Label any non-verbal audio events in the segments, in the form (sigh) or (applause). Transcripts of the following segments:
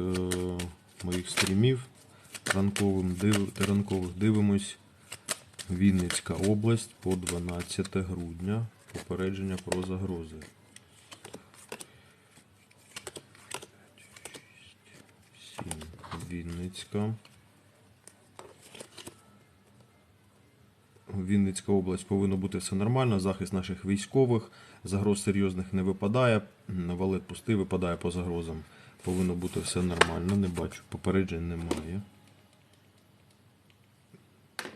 е, моїх стрімів ранкових дивимось Вінницька область по 12 грудня. Попередження про загрози. Вінницька. Вінницька область повинно бути все нормально. Захист наших військових. Загроз серйозних не випадає. Валет пустий випадає по загрозам. Повинно бути все нормально. Не бачу. Попереджень немає.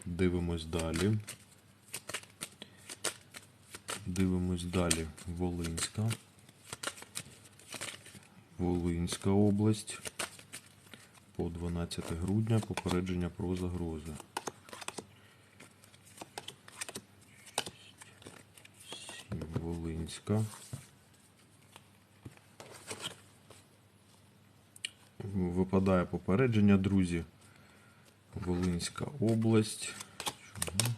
Дивимось далі. Дивимось далі. Волинська. Волинська область. По 12 грудня попередження про загрози. Волинська. Випадає попередження, друзі. Волинська область. Чому?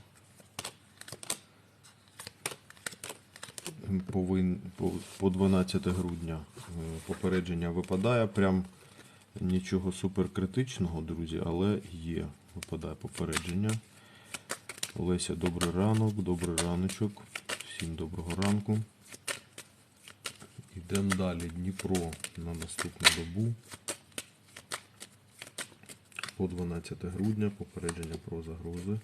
Повин, по, по 12 грудня е, попередження випадає. Прям нічого суперкритичного, друзі, але є. Випадає попередження. Олеся, добрий ранок, добрий раночок. Всім доброго ранку. Йдемо далі. Дніпро на наступну добу. По 12 грудня попередження про загрози.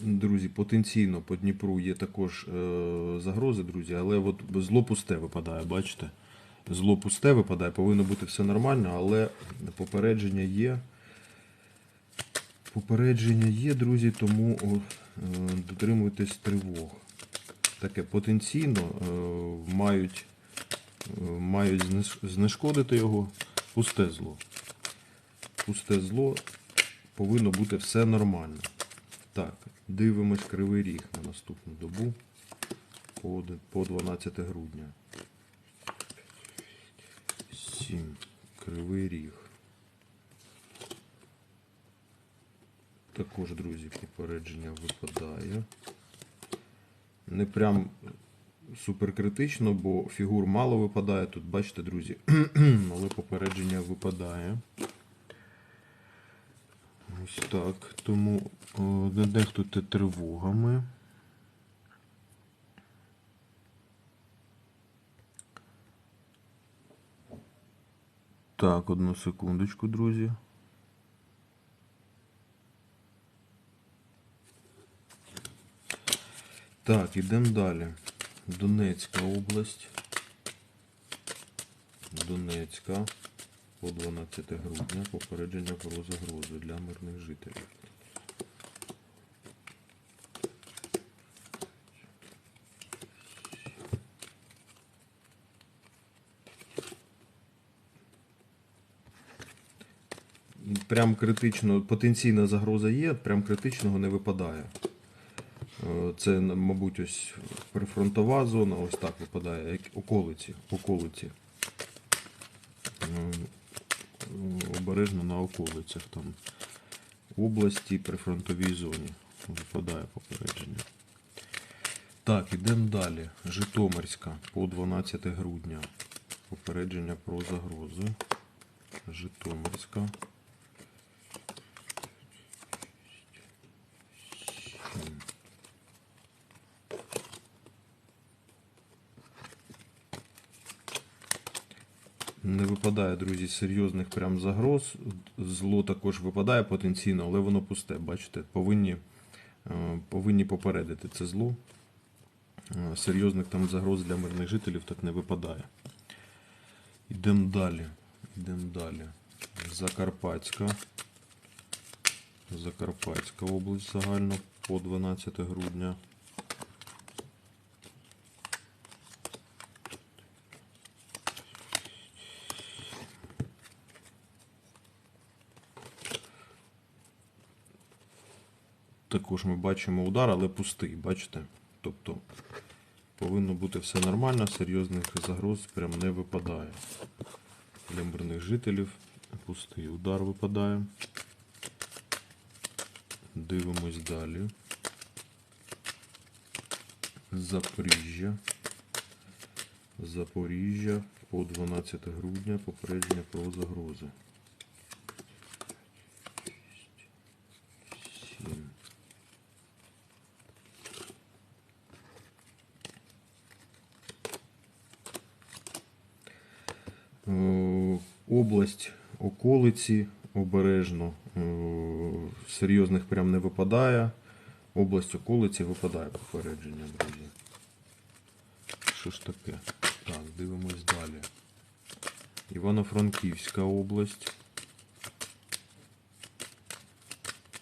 Друзі, потенційно по Дніпру є також е, загрози, друзі, але от зло пусте випадає, бачите? Зло пусте випадає, повинно бути все нормально, але попередження є. Попередження є, друзі, тому е, дотримуйтесь тривог. Таке потенційно е, мають, е, мають знешкодити його пусте зло. Пусте зло повинно бути все нормально. Так, дивимось кривий ріг на наступну добу по, по 12 грудня. 7. Кривий ріг. Також, друзі, попередження випадає. Не прям суперкритично, бо фігур мало випадає. Тут, бачите, друзі, (clears throat) але попередження випадає. Ось так. Тому о, не нехтуйте тривогами. Так, одну секундочку, друзі. Так, ідемо далі. Донецька область. Донецька. По 12 грудня попередження про загрозу для мирних жителів. Прям критично, потенційна загроза є, прям критичного не випадає. Е, Це, мабуть, ось прифронтова зона, ось так випадає, як околиці. околиці. Е, Обережно на околицях там області, прифронтовій зоні. Випадає попередження. Так, ідемо далі. Житомирська по 12 грудня. Попередження про загрози. Житомирська. Не випадає, друзі, серйозних прям загроз. Зло також випадає потенційно, але воно пусте. Бачите, повинні, е, повинні попередити це зло. Е, Серйозних там загроз для мирних жителів так не випадає. Йдемо далі. Йдемо далі. Закарпатська. Закарпатська область загально по 12 грудня. Також ми бачимо удар, але пустий, бачите? Тобто повинно бути все нормально, серйозних загроз прям не випадає. Для жителів пустий удар випадає. Дивимось далі. Запоріжжя. Запоріжжя по 12 грудня попередження про загрози. Сім. Е, Область околиці обережно. Е, Серйозних прям не випадає. Область околиці випадає попередження, друзі. Що ж таке? Так, дивимось далі. Івано-Франківська область.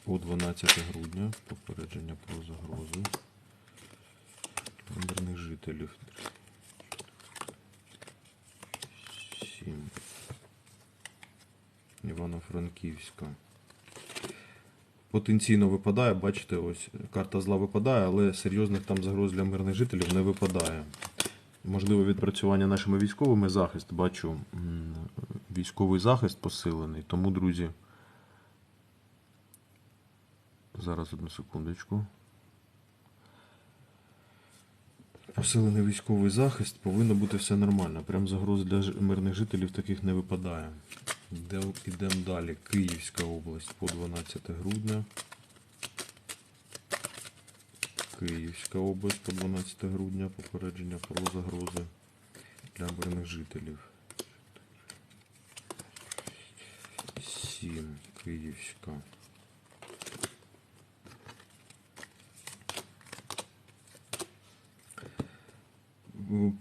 По 12 грудня. Попередження про загрозу. Мирних жителів. 7. Івано-Франківська. Потенційно випадає, бачите, ось карта зла випадає, але серйозних там загроз для мирних жителів не випадає. Можливо, відпрацювання нашими військовими захист. Бачу військовий захист посилений. Тому, друзі. Зараз одну секундочку. Посилений військовий захист, повинно бути все нормально. Прям загроз для мирних жителів таких не випадає. Йдемо далі. Київська область по 12 грудня. Київська область по 12 грудня. Попередження про загрози для мирних жителів. 7. Київська.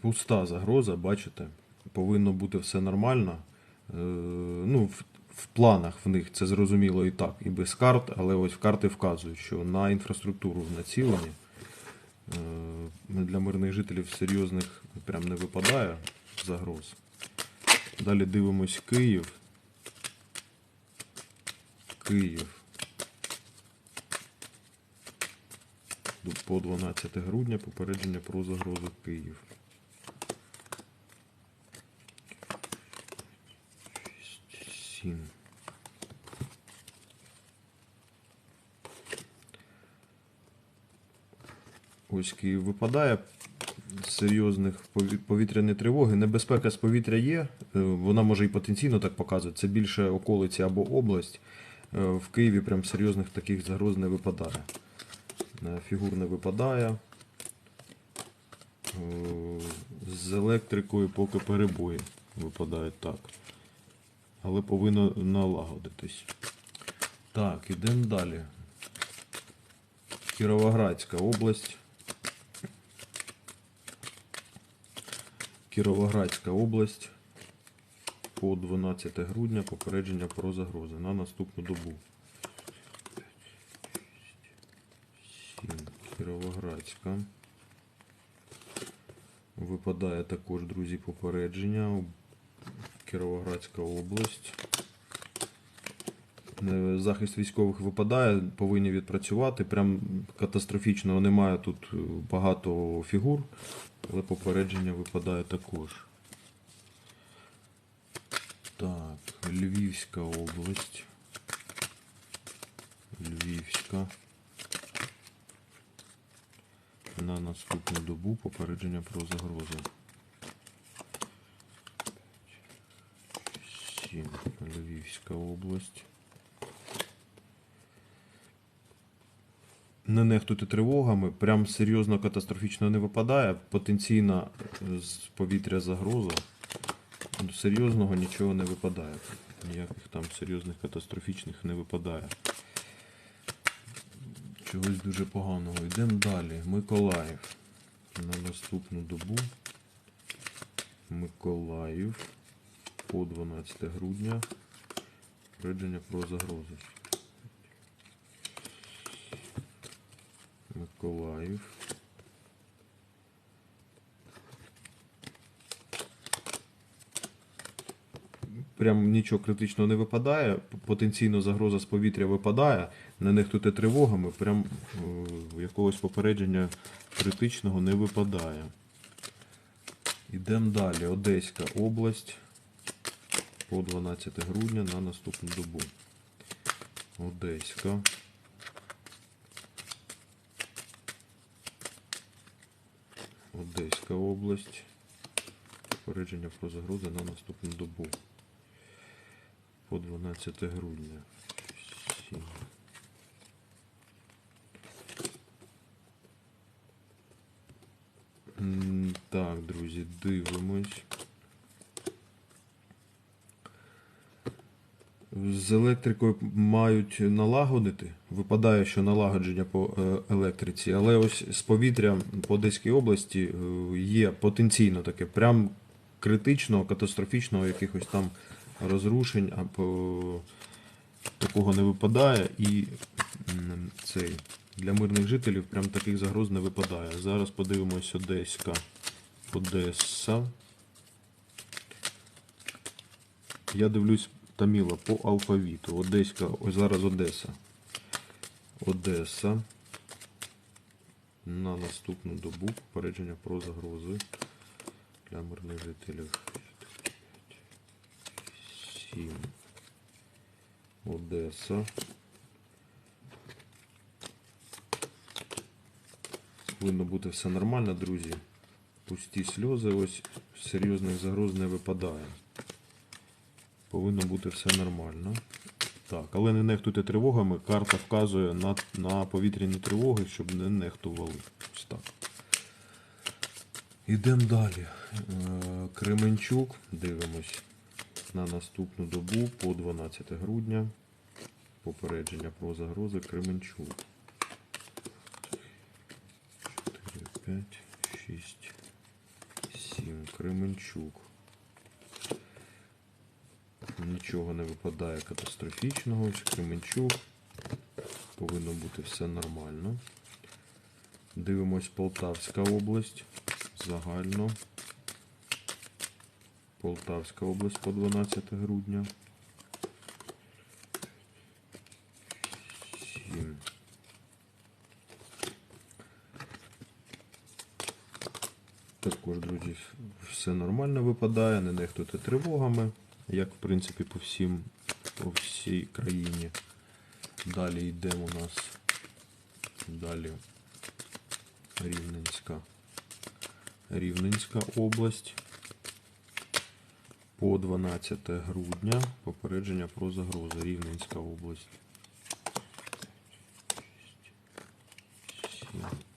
пуста загроза, бачите, повинно бути все нормально. Е, Ну, в, в планах в них це зрозуміло і так, і без карт, але ось карти вказують, що на інфраструктуру націлені. Е, Для мирних жителів серйозних прям не випадає загроз. Далі дивимось Київ. Київ. По 12 грудня попередження про загрозу Київ. Шість, Ось Київ випадає. Серйозних повітряної тривоги. Небезпека з повітря є. е, Вона може і потенційно так показувати. Це більше околиці або область. Е, В Києві прям серйозних таких загроз не випадає. Е, Фігур не випадає. З електрикою поки перебої випадають так. Але повинно налагодитись. Так, ідемо далі. Кіровоградська область. Кіровоградська область. По 12 грудня попередження про загрози на наступну добу. 7. Кіровоградська. Випадає також, друзі, попередження. Кіровоградська область. Е, Захист військових випадає, повинні відпрацювати. Прям катастрофічного немає тут е, багато фігур, але попередження випадає також. Так, Львівська область. Львівська. На наступну добу попередження про загрози. 7. Львівська область. Не нехтуйте тривогами, прям серйозно катастрофічно не випадає. Потенційна е, з повітря загроза. Ну, Серйозного нічого не випадає. Ніяких там серйозних катастрофічних не випадає. Чогось дуже поганого. Йдемо далі. Миколаїв. На наступну добу. Миколаїв. По 12 грудня. Попередження про загрози. Миколаїв. Прям нічого критичного не випадає. Потенційно загроза з повітря випадає. Не нехтуйте тривогами. Прям е, якогось попередження критичного не випадає. Ідемо далі. Одеська область. По 12 грудня на наступну добу. Одеська. Одеська область. Попередження про загрози на наступну добу. По 12 грудня. Сім. М, Так, друзі, дивимось. З електрикою мають налагодити. Випадає, що налагодження по е, електриці, але ось з повітря по Одеській області е, є потенційно таке, прям критичного, катастрофічного якихось там розрушень, або такого не випадає. І цей для мирних жителів прям таких загроз не випадає. Зараз подивимось Одеська. Одеса. Я дивлюсь Таміла по алфавіту. Одеська, ось зараз Одеса. Одеса. На наступну добу попередження про загрози для мирних жителів. 7. Одеса. Повинно бути все нормально, друзі. Пусті сльози, ось серйозних загроз не випадає. Повинно бути все нормально. Так, але не нехтуйте тривогами. Карта вказує на, на повітряні тривоги, щоб не нехтували. Ось так. Ідемо далі. Е, Кременчук. Дивимось на наступну добу по 12 грудня. Попередження про загрози Кременчук. 4, 5, 6, 7. Кременчук. Нічого не випадає катастрофічного. Ось Кременчук. Повинно бути все нормально. Дивимось Полтавська область. Загально. Полтавська область по 12 грудня. 7. Також, друзі, все нормально випадає, не нехтуйте тривогами, як в принципі по всім, по всій країні. Далі йдемо у нас далі Рівненська. Рівненська область. По 12 грудня попередження про загрози. Рівненська область. Сім.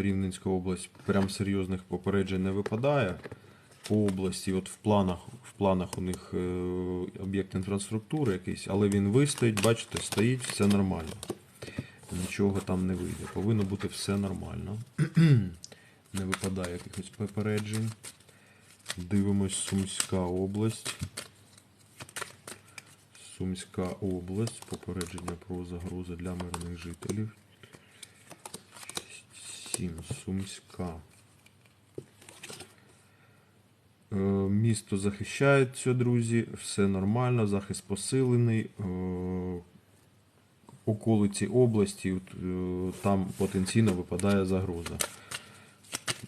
Рівненська область прям серйозних попереджень не випадає. По області, от в планах, в планах у них е, об'єкт інфраструктури якийсь, але він вистоїть, бачите, стоїть, все нормально. Нічого там не вийде. Повинно бути все нормально. (clears throat) не випадає якихось попереджень. Дивимось Сумська область. Сумська область. Попередження про загрози для мирних жителів. 7. Сумська. Е, Місто захищається, друзі. Все нормально, захист посилений. Е, Околиці області, е, там потенційно випадає загроза.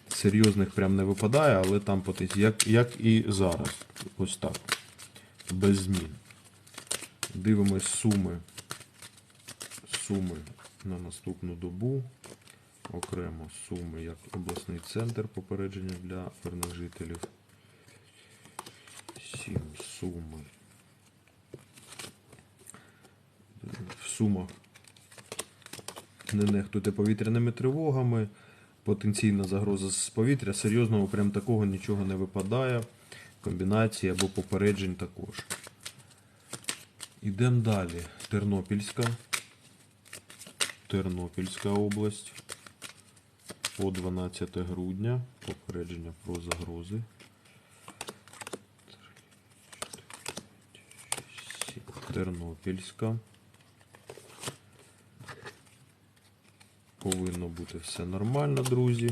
Серйозних прям не випадає, але там потенційно, як, як і зараз. Ось так. Без змін. Дивимось суми. Суми на наступну добу. Окремо суми як обласний центр попередження для мирних жителів. 7 суми. В сумах не нехтуйте повітряними тривогами. Потенційна загроза з повітря. Серйозного прям такого нічого не випадає. Комбінації або попереджень також. Ідемо далі. Тернопільська. Тернопільська область. По 12 грудня. Попередження про загрози. Тернопільська. Повинно бути все нормально, друзі.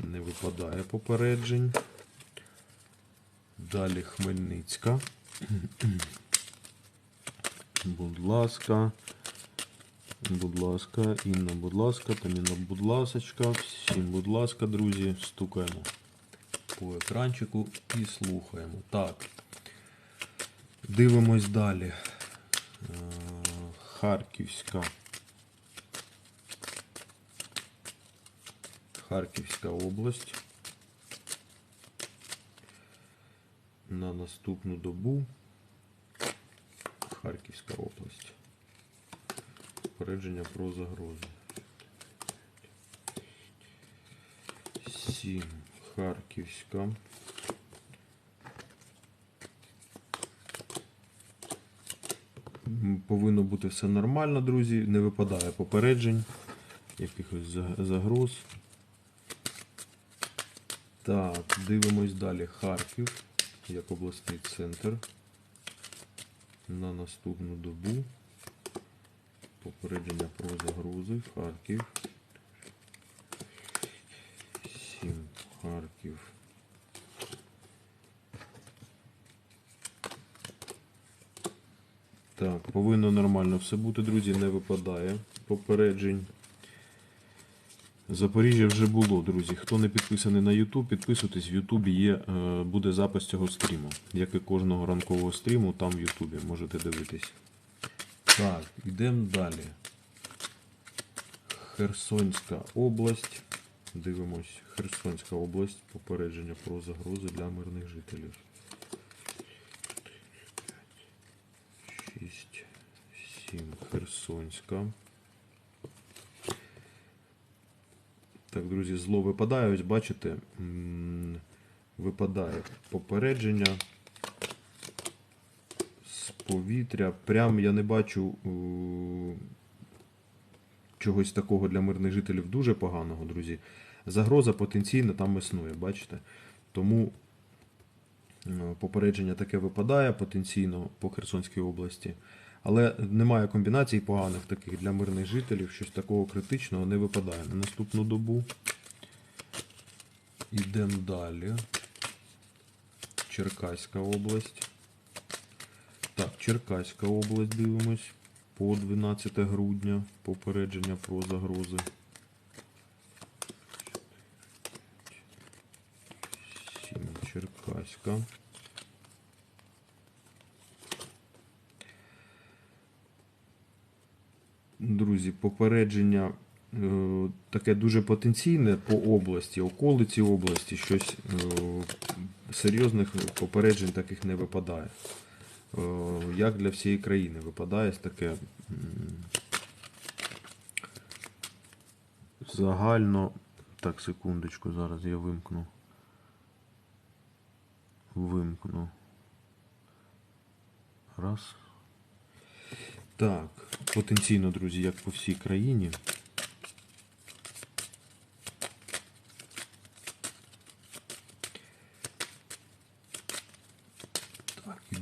Не випадає попереджень. Далі Хмельницька. Будь ласка. Будь ласка, Інна, будь ласка, Таміна, будь ласочка. Всім, будь ласка, друзі, стукаємо. по екранчику і слухаємо. Так. Дивимось далі. Е, Харківська. Харківська область. На наступну добу. Харківська область. Попередження про загрози. 7. Харківська. Повинно бути все нормально, друзі. Не випадає попереджень, якихось загроз. Так, дивимось далі. Харків, як обласний центр. На наступну добу. Попередження про загрози. Харків. 7. Харків. Так, повинно нормально все бути, друзі, не випадає попереджень. Запоріжжя вже було, друзі. Хто не підписаний на YouTube, підписуйтесь. В Ютубі є, е, буде запис цього стріму. Як і кожного ранкового стріму, там в Ютубі можете дивитись. Так, йдемо далі. Херсонська область. Дивимось. Херсонська область. Попередження про загрози для мирних жителів. 6, 7. Херсонська. Так, друзі, зло випадає, ось бачите, випадає попередження повітря. Прям я не бачу е, чогось такого для мирних жителів дуже поганого, друзі. Загроза потенційно там існує, бачите? Тому е, попередження таке випадає потенційно по Херсонській області. Але немає комбінацій поганих таких для мирних жителів, щось такого критичного не випадає. На наступну добу йдемо далі. Черкаська область. Так, Черкаська область дивимось. По 12 грудня попередження про загрози. 7 Черкаська. Друзі, попередження е, таке дуже потенційне по області, околиці області, щось е, серйозних попереджень таких не випадає. Е, як для всієї країни випадає таке загально. Так, секундочку, зараз я вимкну. Вимкну. Раз. Так, потенційно, друзі, як по всій країні.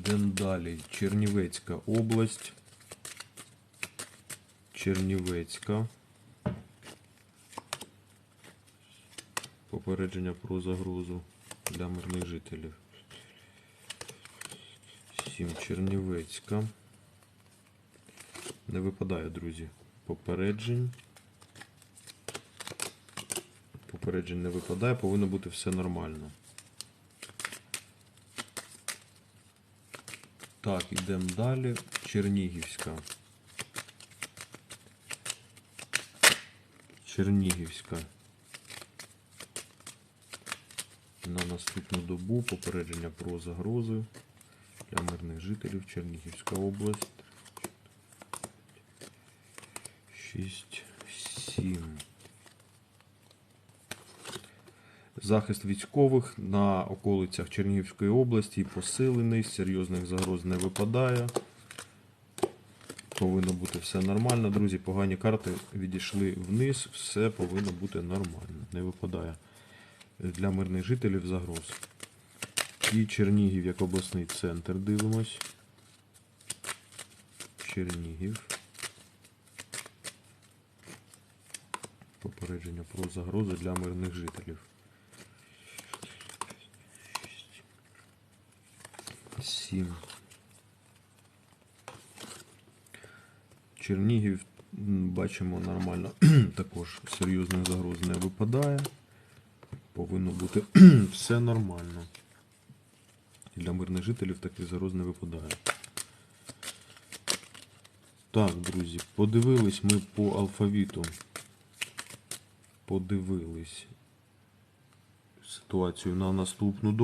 Так, ідемо далі. Чернівецька область. Чернівецька. Попередження про загрозу для мирних жителів. 7 Чернівецька. Не випадає, друзі. Попереджень. Попереджень не випадає, повинно бути все нормально. Так, йдемо далі. Чернігівська. Чернігівська. На наступну добу попередження про загрози для мирних жителів Чернігівська область. 6, 7. Захист військових на околицях Чернігівської області посилений, серйозних загроз не випадає. Повинно бути все нормально. Друзі, погані карти відійшли вниз, все повинно бути нормально. Не випадає для мирних жителів загроз. І Чернігів як обласний центр дивимось. Чернігів. Попередження про загрози для мирних жителів. Сім. Чернігів бачимо нормально. (clears throat) Також серйозних загроз не випадає. повинно бути (clears throat) все нормально. Для мирних жителів таких загроз не випадає. Так, друзі, подивились ми по алфавіту. Подивились ситуацію на наступну добу.